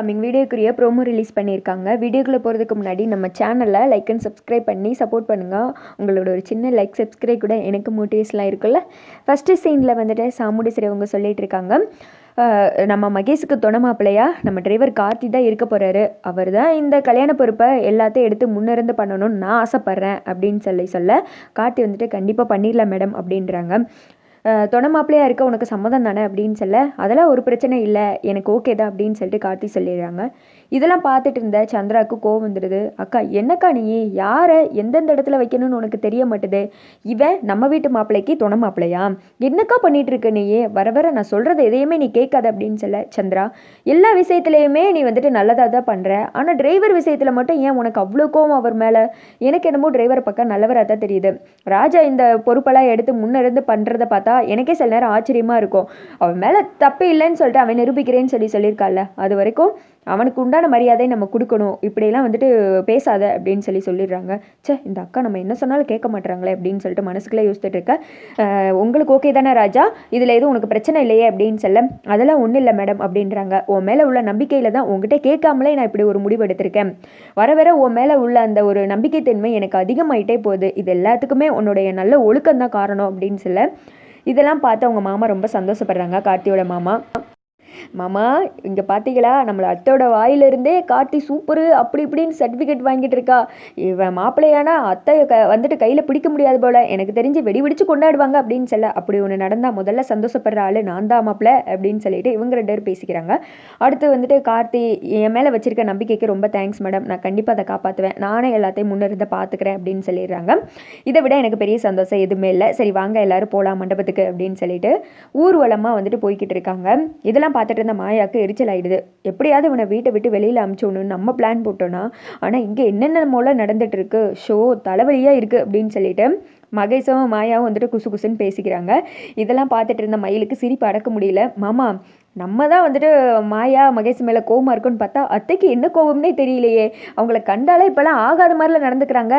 Coming வீடியோக்குரிய promo release பண்ணியிருக்காங்க. வீடியோக்குள்ளே போகிறதுக்கு முன்னாடி நம்ம சேனலை லைக் அண்ட் சப்ஸ்கிரைப் பண்ணி சப்போர்ட் பண்ணுங்கள் உங்களோட ஒரு சின்ன லைக் சப்ஸ்கிரைப் கூட எனக்கு மோட்டிவேஷன்லாம் இருக்குல்ல? ஃபஸ்ட்டு சீனில் வந்துட்டு சாமுடி சிறவங்க சொல்லிட்டு இருக்காங்க. நம்ம மகேஷுக்கு துணை மாப்பிள்ளையா? நம்ம டிரைவர் கார்த்தி தான் இருக்க போகிறாரு அவர் தான் இந்த கல்யாண பொறுப்பை எல்லாத்தையும் எடுத்து முன்னிருந்து பண்ணணும்னு நான் ஆசைப்பட்றேன் அப்படின்னு சொல்லி சொல்ல கார்த்தி வந்துட்டு கண்டிப்பாக பண்ணிடலாம் மேடம் அப்படின்றாங்க. தொண மாப்பிள்ளையாக இருக்க உனக்கு சம்மதம் தானே அப்படின்னு சொல்ல அதெல்லாம் ஒரு பிரச்சனை இல்லை எனக்கு ஓகே தான் அப்படின்னு சொல்லிட்டு கார்த்தி சொல்லிடுறாங்க. இதெல்லாம் பார்த்துட்டு இருந்த சந்திராவுக்கு கோவம் வந்துடுது அக்கா என்னக்கா நீ? யாரை எந்தெந்த இடத்துல வைக்கணும்னு உனக்கு தெரிய மாட்டுது? இவன் நம்ம வீட்டு மாப்பிள்ளைக்கு துணை மாப்பிள்ளையா? என்னக்கா பண்ணிட்டு இருக்க நீயே வர வர நான் சொல்கிறது எதையுமே நீ கேட்காத அப்படின்னு சொல்ல சந்திரா. எல்லா விஷயத்துலையுமே நீ வந்துட்டு நல்லதாக தான் பண்ணுற ஆனால் டிரைவர் விஷயத்தில் மட்டும் ஏன் உனக்கு அவ்வளோ கோவம் அவர் மேலே? எனக்கு என்னமோ டிரைவர் பக்கம் நல்லவராக தான் தெரியுது. ராஜா இந்த பொறுப்பெல்லாம் எடுத்து முன்னிருந்து பண்ணுறத பார்த்தா எனக்கே சில நேரம் ஆச்சரியமாக இருக்கும். அவன் மேலே தப்பு இல்லைன்னு சொல்லிட்டு அவன் நிரூபிக்கிறேன்னு சொல்லி சொல்லியிருக்கால அது வரைக்கும் அவனுக்கு உண்டான மரியாதை நம்ம கொடுக்கணும். இப்படியெல்லாம் வந்துட்டு பேசாத அப்படின்னு சொல்லி சொல்லிடுறாங்க. ச்சே இந்த அக்கா நம்ம என்ன சொன்னாலும் கேட்க மாட்டுறாங்களே அப்படின்னு சொல்லிட்டு மனசுக்குள்ளே யோசிச்சுட்டு இருக்க. உங்களுக்கு ஓகே தானே ராஜா? இதில் எதுவும் உனக்கு பிரச்சனை இல்லையே? அப்படின்னு சொல்ல அதெல்லாம் ஒன்றும் இல்லை மேடம் அப்படின்றாங்க. உன் மேலே உள்ள நம்பிக்கையில் தான் உங்ககிட்ட கேட்காமலே நான் இப்படி ஒரு முடிவு எடுத்திருக்கேன். வர வர உன் மேலே உள்ள அந்த ஒரு நம்பிக்கைத்தன்மை எனக்கு அதிகமாயிட்டே போகுது. இது எல்லாத்துக்குமே உன்னுடைய நல்ல ஒழுக்கம் தான் காரணம் அப்படின்னு சொல்ல இதெல்லாம் பார்த்து அவங்க மாமா ரொம்ப சந்தோஷப்படுறாங்க. கார்த்தியோட மாமா. மாமா இங்கே பார்த்தீங்களா நம்மளை அத்தையோட வாயிலிருந்தே கார்த்தி சூப்பரு அப்படி இப்படின்னு சர்டிஃபிகேட் வாங்கிட்டு இருக்கா. இவன் மாப்பிள்ளையானா அத்தை க வந்துட்டு கையில் பிடிக்க முடியாது போல. எனக்கு தெரிஞ்சு வெடி வெடிச்சு கொண்டாடுவாங்க அப்படின்னு சொல்ல. அப்படி ஒன்று நடந்தால் முதல்ல சந்தோஷப்படுற ஆள் நான் தான் மாப்பிள்ளை அப்படின்னு சொல்லிட்டு இவங்க ரெண்டு பேரும் பேசிக்கிறாங்க. அடுத்து வந்துட்டு கார்த்தி என் மேலே வச்சிருக்க நம்பிக்கைக்கு ரொம்ப தேங்க்ஸ் மேடம் நான் கண்டிப்பாக அதை காப்பாற்றுவேன் நானே எல்லாத்தையும் முன்னிருந்து பார்த்துக்கிறேன் அப்படின்னு சொல்லிடுறாங்க. இதை விட எனக்கு பெரிய சந்தோஷம் எதுவுமே இல்லை. சரி வாங்க எல்லாரும் போகலாம் மண்டபத்துக்கு அப்படின்னு சொல்லிட்டு ஊர்வலமாக வந்துட்டு போய்கிட்டு இருக்காங்க. இதெல்லாம் பார்த்துட்டு இருந்த மாயாவுக்கு எரிச்சல் ஆயிடுது எப்படியாவது இவனை வீட்டை விட்டு வெளியில் அமுச்சோன்னு நம்ம பிளான் போட்டோன்னா ஆனால் இங்கே என்னென்ன மூலம் நடந்துட்டு இருக்கு ஷோ தலைவலியாக இருக்குது அப்படின்னு சொல்லிட்டு மகேஷும் மாயாவும் வந்துட்டு குசு குசுன்னு பேசிக்கிறாங்க. இதெல்லாம் பார்த்துட்டு இருந்த மயிலுக்கு சிரிப்பு அடக்க முடியல. மாமா நம்ம தான் வந்துட்டு மாயா மகேஷ் மேலே கோவமாக இருக்குன்னு பார்த்தா அத்தைக்கு என்ன கோவம்னே தெரியலையே. அவங்கள கண்டாலே இப்போலாம் ஆகாத மாதிரிலாம் நடந்துக்கிறாங்க.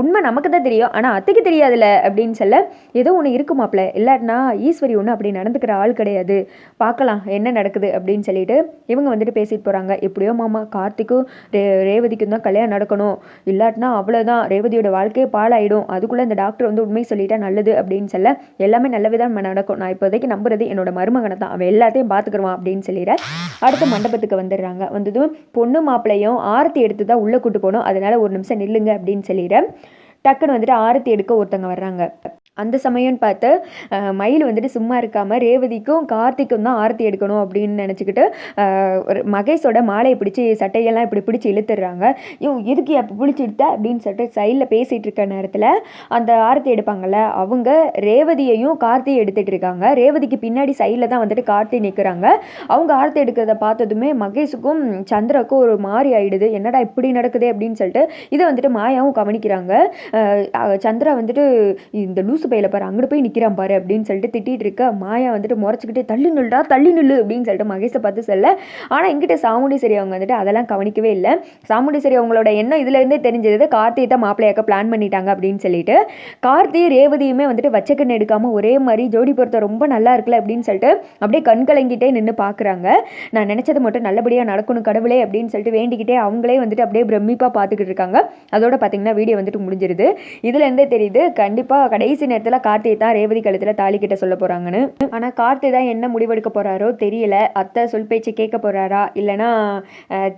உண்மை நமக்கு தான் தெரியும். ஆனால் அத்தைக்கு தெரியாதுல்ல அப்படின்னு சொல்ல ஏதோ ஒன்று இருக்குமாப்ல இல்லாட்டினா ஈஸ்வரி ஒன்று அப்படி நடந்துக்கிற ஆள் கிடையாது. பார்க்கலாம் என்ன நடக்குது அப்படின்னு சொல்லிட்டு இவங்க வந்துட்டு பேசிட்டு போகிறாங்க எப்படியோ மாமா கார்த்திக்கும் ரே ரேவதிக்கும் தான் கல்யாணம் நடக்கணும். இல்லாட்டினா அவ்வளோதான் ரேவதியோட வாழ்க்கையே பாழாயிடும். அதுக்குள்ளே இந்த டாக்டர் வந்து உண்மை சொல்லிட்டா நல்லது அப்படின்னு சொல்ல எல்லாமே நல்ல விதமாக நடக்கும். நான் இப்போதைக்கு நம்புறது என்னோட மருமகனை தான் அவன் எல்லாத்தையும் பார்த்து பார்த்துக்குருவான் அப்படின்னு சொல்லிட அடுத்த மண்டபத்துக்கு வந்துடுறாங்க. வந்ததும் பொண்ணு மாப்பிள்ளையும் ஆரத்தி எடுத்து தான் உள்ளே கூட்டு போகணும். அதனால ஒரு நிமிஷம் நில்லுங்க அப்படின்னு சொல்லிடுறேன் டக்குன்னு வந்துட்டு ஆரத்தி எடுக்க ஒருத்தவங்க வர்றாங்க. அந்த சமயம்னு பார்த்து மயில் வந்துட்டு சும்மா இருக்காமல் ரேவதிக்கும் கார்த்திக்கும் தான் ஆரத்தி எடுக்கணும் அப்படின்னு நினச்சிக்கிட்டு ஒரு மகேஷோட மாலையை பிடிச்சி சட்டையெல்லாம் இப்படி பிடிச்சி இழுத்துடுறாங்க ஐயோ எதுக்கு அப்போ பிடிச்சி இழுத்த? அப்படின்னு சொல்லிட்டு சைடில் பேசிகிட்டு இருக்க நேரத்தில் அந்த ஆரத்தி எடுப்பாங்கல்ல அவங்க ரேவதியையும் கார்த்தியை எடுத்துகிட்டு இருக்காங்க. ரேவதிக்கு பின்னாடி சைடில் தான் வந்துட்டு கார்த்தி நிற்கிறாங்க அவங்க ஆரத்தி எடுக்கிறத பார்த்ததுமே மகேஷுக்கும் சந்திரக்கும் ஒரு மாதிரி ஆகிடுது என்னடா இப்படி நடக்குது அப்படின்னு சொல்லிட்டு இதை வந்துட்டு மாயாவும் கவனிக்கிறாங்க. சந்திரா வந்துட்டு இந்த லூசு பையில பாரு அங்கிட்டு போய் நிற்கிறான் பாரு அப்படின்னு சொல்லிட்டு திட்டிட்டு இருக்க மாயா வந்துட்டு முறைச்சிக்கிட்டே தள்ளி நில்டா தள்ளி நில்லு அப்படின்னு சொல்லிட்டு மகேஷை பார்த்து சொல்ல. ஆனால் எங்கிட்ட சாமுண்டீஸ்வரி அவங்க வந்துட்டு அதெல்லாம் கவனிக்கவே இல்லை. சாமுண்டீஸ்வரி அவங்களோட எண்ணம் இதுலேருந்தே தெரிஞ்சது. கார்த்தியை தான் மாப்பிள்ளையாக்க பிளான் பண்ணிட்டாங்க அப்படின்னு சொல்லிட்டு. கார்த்தி ரேவதியுமே வந்துட்டு வச்சக்கண்ணு எடுக்காமல் ஒரே மாதிரி ஜோடி பொருத்தம் ரொம்ப நல்லா இருக்குல்ல அப்படின்னு சொல்லிட்டு அப்படியே கண் கலங்கிட்டே நின்று பார்க்குறாங்க நான் நினச்சது மட்டும் நல்லபடியாக நடக்கணும் கடவுளே அப்படின்னு சொல்லிட்டு வேண்டிக்கிட்டே அவங்களே வந்துட்டு அப்படியே பிரமிப்பாக பார்த்துக்கிட்டு இருக்காங்க. அதோட பார்த்தீங்கன்னா வீடியோ வந்துட்டு முடிஞ்சிருது. இதுல இருந்தே தெரியுது கண்டிப்பாக கடைசி நேரத்தில் கார்த்தியை தான் ரேவதி கழுத்தில் தாலி கிட்ட சொல்ல போகிறாங்கன்னு ஆனால் கார்த்தி தான் என்ன முடிவெடுக்க போகிறாரோ தெரியல. அத்தை சொல் பேச்சு கேட்க போகிறாரா இல்லைனா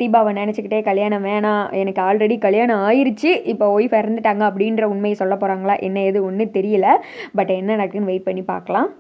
தீபாவை நினச்சிக்கிட்டே கல்யாணம் வேணாம். எனக்கு ஆல்ரெடி கல்யாணம் ஆயிடுச்சு இப்போ ஒய்ஃப் இறந்துட்டாங்க அப்படின்ற உண்மையை சொல்ல போகிறாங்களா என்ன ஏது ஒன்றும் தெரியல. பட் என்ன நடக்குன்னு வெயிட் பண்ணி பார்க்கலாம்.